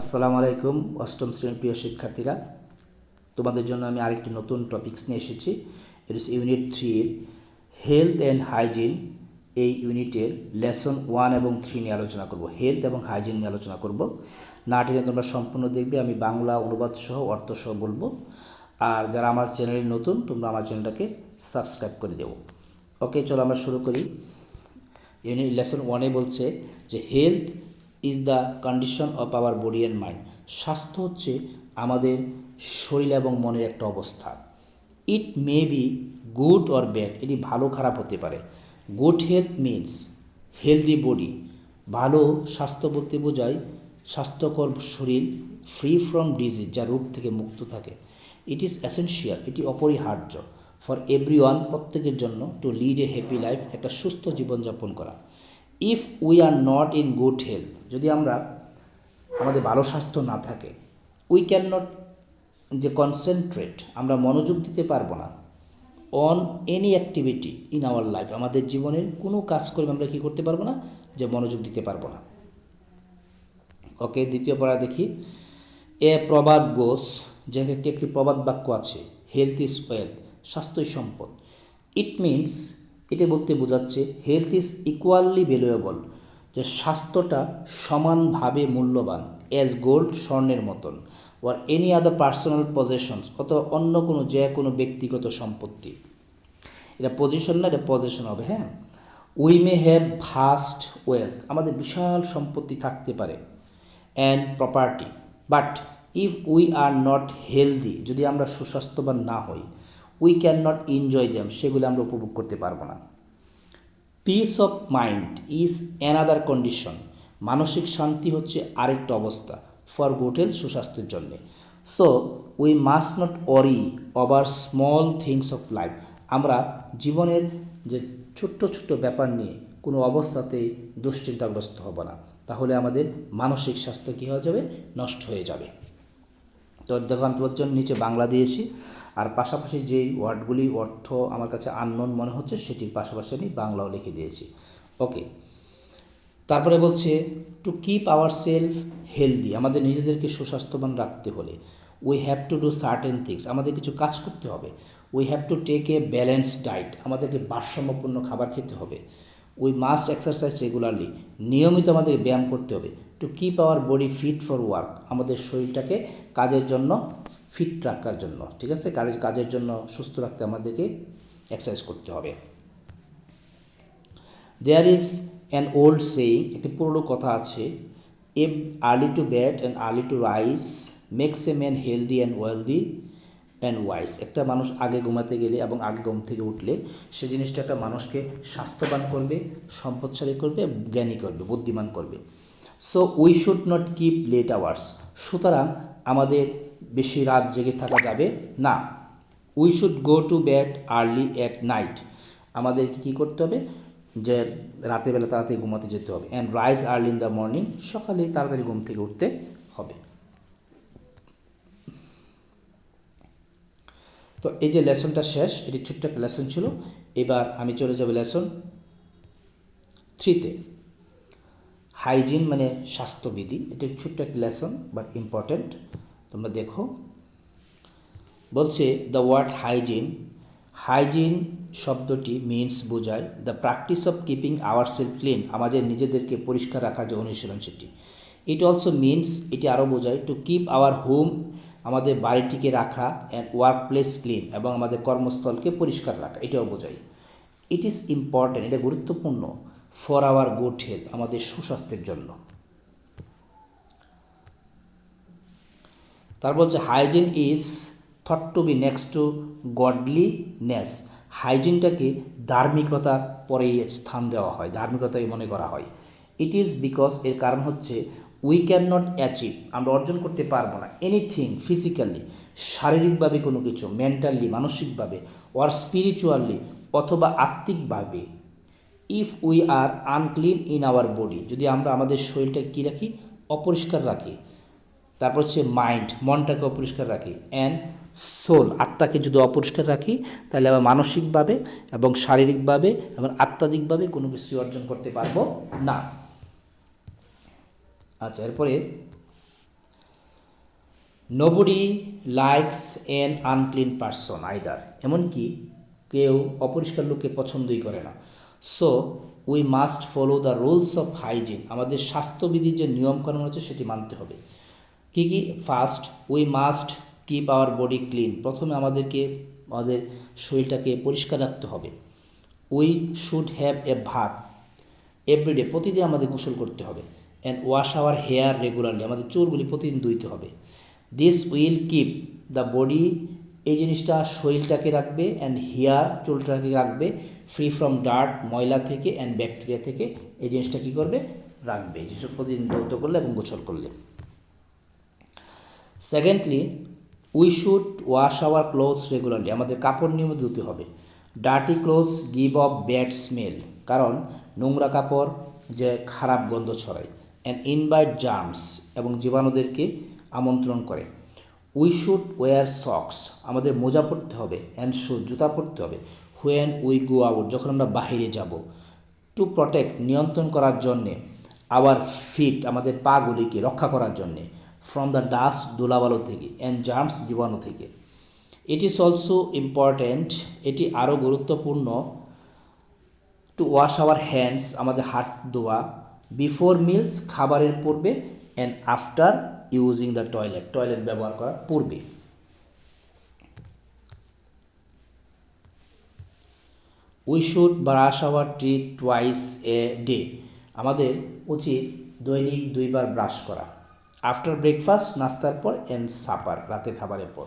আসসালামু আলাইকুম, অষ্টম শ্রেণির প্রিয় শিক্ষার্থীরা। তোমাদের জন্য আমি আরেকটি নতুন টপিকস নিয়ে এসেছি। ইট ইস ইউনিট থ্রির হেলথ অ্যান্ড হাইজিন এই ইউনিটের লেসন ওয়ান এবং থ্রি নিয়ে আলোচনা করব। হেলথ এবং হাইজিন নিয়ে আলোচনা করব। নাটিনে তোমরা সম্পূর্ণ দেখবে, আমি বাংলা অনুবাদ সহ, অর্থ সহ বলব। আর যারা আমার চ্যানেলে নতুন, তোমরা আমার চ্যানেলটাকে সাবস্ক্রাইব করে দেবো ওকে চলো আমরা শুরু করি। ইউনিট লেসন ওয়ানে বলছে যে health is the condition of our body and mind স্বাস্থ্য হচ্ছে আমাদের শরীর এবং মনের একটা অবস্থা। It may be good or bad এটি ভালো খারাপ হতে পারে। Good health means healthy body ভালো স্বাস্থ্য বলতে বোঝায় স্বাস্থ্যকর শরীর ফ্রি ফ্রম ডিজিজ যা রোগ থেকে মুক্ত থাকে। ইট ইজ অ্যাসেন্সিয়াল এটি অপরিহার্য। ফর এভরি ওয়ান প্রত্যেকের জন্য to lead a happy life একটা সুস্থ জীবনযাপন করা। If we are not in good health যদি আমরা আমাদের ভালো স্বাস্থ্য না থাকে উই ক্যান নট যে কনসেন্ট্রেট আমরা মনোযোগ দিতে পারব না on any activity in our life আমাদের জীবনের কোনো কাজ করে আমরা কী করতে পারব না? যে মনোযোগ দিতে পারব না। ওকে দ্বিতীয় পড়া দেখি। এ প্রবাদ গোস যে একটি একটি প্রবাদ বাক্য আছে হেলথ ইজ ওয়েলথ স্বাস্থ্যই সম্পদ। ইট মিনস এটা বলতে বোঝাচ্ছে হেলথ ইজ ইকুয়ালি ভ্যালুয়েবল যে স্বাস্থ্যটা সমানভাবে মূল্যবান অ্যাজ গোল্ড স্বর্ণের মতন ওর এনি আদার পার্সোনাল পজেশনস অথবা অন্য কোনো, যে কোনো ব্যক্তিগত সম্পত্তি। এটা পজিশন না, এটা পজিশন হবে হ্যাঁ? We may have vast wealth আমাদের বিশাল সম্পত্তি থাকতে পারে and property but if we are not healthy যদি আমরা সুস্বাস্থ্যবান না হই we can not enjoy them সেগুলো আমরা উপভোগ করতে পারব না। Peace of mind is another condition মানসিক শান্তি হচ্ছে আরেকটা অবস্থা ফর হেলথ সুস্বাস্থ্যের জন্যে। So we must not worry over small things of life আমরা জীবনের যে ছোট্ট ছোট্ট ব্যাপার নিয়ে কোনো অবস্থাতেই দুশ্চিন্তাগ্রস্ত হব না। তাহলে আমাদের মানসিক স্বাস্থ্য কী হয়ে যাবে? নষ্ট হয়ে যাবে। দেখো আমি তোমাদের জন্য নিচে বাংলা দিয়েছি আর পাশাপাশি যেই ওয়ার্ডগুলি অর্থ আমার কাছে আননোন মনে হচ্ছে, সেটির পাশাপাশি আমি বাংলাও লিখে দিয়েছি। ওকে তারপরে বলছে to keep our self healthy আমাদের নিজেদেরকে সুস্বাস্থ্যবান রাখতে হলে we have to do certain things আমাদের কিছু কাজ করতে হবে। We have to take a balance diet আমাদেরকে ভারসাম্যপূর্ণ খাবার খেতে হবে। উই মাস্ট এক্সারসাইজ রেগুলারলি নিয়মিত আমাদের ব্যায়াম করতে হবে। To keep our body fit for work আমাদের শরীরটাকে কাজের জন্য ফিট রাখার জন্য, ঠিক আছে? কাজের কাজের জন্য সুস্থ রাখতে আমাদেরকে এক্সারসাইজ করতে হবে। There is an old saying একটি পুরনো কথা আছে এভ early to bed and early to rise makes a man healthy and wealthy and wise একটা মানুষ আগে ঘুমাতে গেলে এবং আগে ঘুম থেকে উঠলে সে জিনিসটা একটা মানুষকে স্বাস্থ্যবান করবে, সম্পদশালী করবে, জ্ঞানী করবে, বুদ্ধিমান করবে। So we should not keep late hours সুতরাং আমাদের বেশি রাত জেগে থাকা যাবে না। We should go to bed early at night আমাদেরকে কী করতে হবে? যে রাতের বেলা তাড়াতাড়ি ঘুমাতে যেতে হবে। And rise early in the morning সকালে তাড়াতাড়ি ঘুম থেকে উঠতে হবে। তো এই যে লেসনটা শেষ, এটি ছোট্ট একটা লেসন ছিল। এবার আমি চলে যাব লেসন থ্রিতে। হাইজিন মানে স্বাস্থ্যবিধি। এটি ছোট্ট একটা লেসন বাট ইম্পর্ট্যান্ট তোমরা দেখো। বলছে দ্য ওয়ার্ড হাইজিন হাইজিন শব্দটি মিনস বোঝায় the practice of keeping our self clean আমাদের নিজেদেরকে পরিষ্কার রাখার যে অনুশীলন সেটি। ইট অলসো মিনস এটি আরও বোঝায় টু কিপ আওয়ার হোম আমাদের বাড়িটিকে রাখা অ্যান্ড ওয়ার্ক প্লেস ক্লিন এবং আমাদের কর্মস্থলকে পরিষ্কার রাখা। এটাও বোঝায়। ইট ইজ ইম্পর্ট্যান্ট এটা গুরুত্বপূর্ণ। ফর আওয়ার গুড হেলথ আমাদের সুস্বাস্থ্যের জন্য। তার বলছে hygiene is thought to be next to godliness হাইজিনটাকে ধার্মিকতার পরেই স্থান দেওয়া হয়, ধার্মিকতাই মনে করা হয়। ইট ইজ বিকজ এর কারণ হচ্ছে উই ক্যান নট অ্যাচিভ আমরা অর্জন করতে পারব না এনিথিং ফিজিক্যালি শারীরিকভাবে কোনো কিছু মেন্টালি মানসিকভাবে ওর স্পিরিচুয়ালি অথবা আত্মিকভাবে। If we are unclean in our body যদি আমরা আমাদের শরীরটা কী রাখি? অপরিষ্কার রাখি। তারপর হচ্ছে মাইন্ড মনটাকে অপরিষ্কার রাখি। অ্যান্ড সোল আত্মাকে যদি অপরিষ্কার রাখি, তাহলে আবার মানসিকভাবে এবং শারীরিকভাবে এবং আত্মাধিকভাবে কোনো কিছু অর্জন করতে পারব না। আচ্ছা এরপরে nobody likes an unclean person either এমনকি কেউ অপরিষ্কার লোককে পছন্দই করে না। So we must follow the rules of hygiene আমাদের স্বাস্থ্যবিধির যে নিয়মকানুন আছে, সেটি মানতে হবে। কী কী? First we must keep our body clean প্রথমে আমাদেরকে, আমাদের শরীরটাকে পরিষ্কার রাখতে হবে। উই শুড হ্যাভ এ ভাত এভরিডে প্রতিদিন আমাদের গোসল করতে হবে। And wash our hair regularly আমাদের চুলগুলি প্রতিদিন ধুইতে হবে। This will keep the body এই জিনিসটা শরীরটাকে রাখবে অ্যান্ড হেয়ার চুলটাকে রাখবে ফ্রি ফ্রম ডার্ট ময়লা থেকে অ্যান্ড ব্যাকটেরিয়া থেকে এই জিনিসটা কী করবে? রাখবে। যেসব প্রতিদিন দৌত করলে এবং গোসল করলে। Secondly we should wash our clothes regularly আমাদের কাপড় নিয়মিত ধুতে হবে। Dirty clothes give off bad smell কারণ নোংরা কাপড় যে খারাপ গন্ধ ছড়ায়। অ্যান্ড ইনভাইট জার্মস এবং জীবাণুদেরকে আমন্ত্রণ করে। উই শুড ওয়ার সক্স আমাদের মোজা পরতে হবে অ্যান্ড শু, জুতা পরতে হবে। হোয়েন উই গো আউট যখন আমরা বাহিরে যাব টু প্রটেক্ট নিয়ন্ত্রণ করার জন্যে আওয়ার ফিট আমাদের পাগুলিকে রক্ষা করার জন্যে ফ্রম দ্য ডাস্ট ধুলাবালো থেকে অ্যান্ড জার্মস জীবাণু থেকে। ইট ইজ অলসো ইম্পর্ট্যান্ট এটি আরও গুরুত্বপূর্ণ টু ওয়াশ আওয়ার হ্যান্ডস আমাদের হাত, ধোয়া বিফোর মিলস খাবারের পূর্বে and after using the toilet toilet ব্যবহার করার পূর্বে। We should brush our teeth twice a day আমাদের উচিত দৈনিক দুইবার ব্রাশ করা। আফটার ব্রেকফাস্ট নাস্তার পর অ্যান্ড সাপার রাতে খাবারের পর।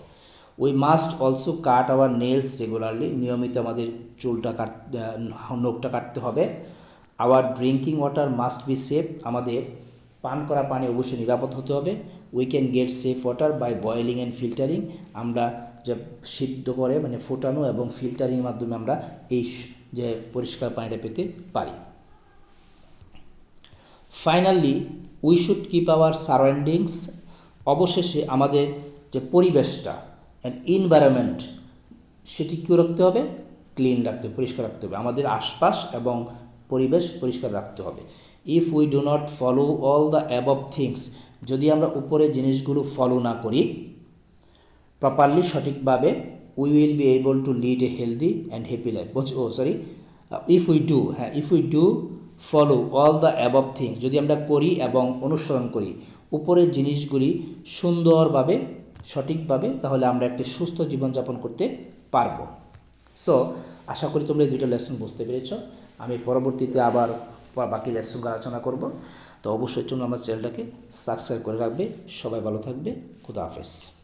We must also cut our nails regularly নিয়মিত আমাদের চুলটা কাট নখটা কাটতে হবে। Our drinking water must be safe আমাদের পান করা পানি অবশ্যই নিরাপদ হতে হবে। We can get safe water by boiling and filtering আমরা যে সিদ্ধ করে মানে ফোটানো এবং ফিল্টারিংয়ের মাধ্যমে আমরা এই যে পরিষ্কার পানিটা পেতে পারি। Finally we should keep our surroundings অবশেষে আমাদের যে পরিবেশটা অ্যান্ড ইনভায়রনমেন্ট সেটি কী রাখতে হবে? ক্লিন রাখতে, পরিষ্কার রাখতে হবে। আমাদের আশপাশ এবং পরিবেশ পরিষ্কার রাখতে হবে। If we do not follow all the above things যদি আমরা উপরে জিনিসগুলো ফলো না করি প্রপারলি সঠিকভাবে we will be able to lead a healthy and happy life বলছি, oh sorry if we do হ্যাঁ if we do follow all the above things যদি আমরা করি এবং অনুসরণ করি, উপরের জিনিসগুলি সুন্দরভাবে, সঠিকভাবে, তাহলে আমরা একটি সুস্থ জীবনযাপন করতে পারব। সো আশা করি তোমরা এই দুইটা লেসন বুঝতে পেরেছ। আমি পরবর্তীতে আবার বা- বাকি লেসনগুলো আলোচনা করব। তো অবশ্যই জন্য আমার চ্যানেলটাকে সাবস্ক্রাইব করে রাখবে। সবাই ভালো থাকবে। খুদা হাফেজ।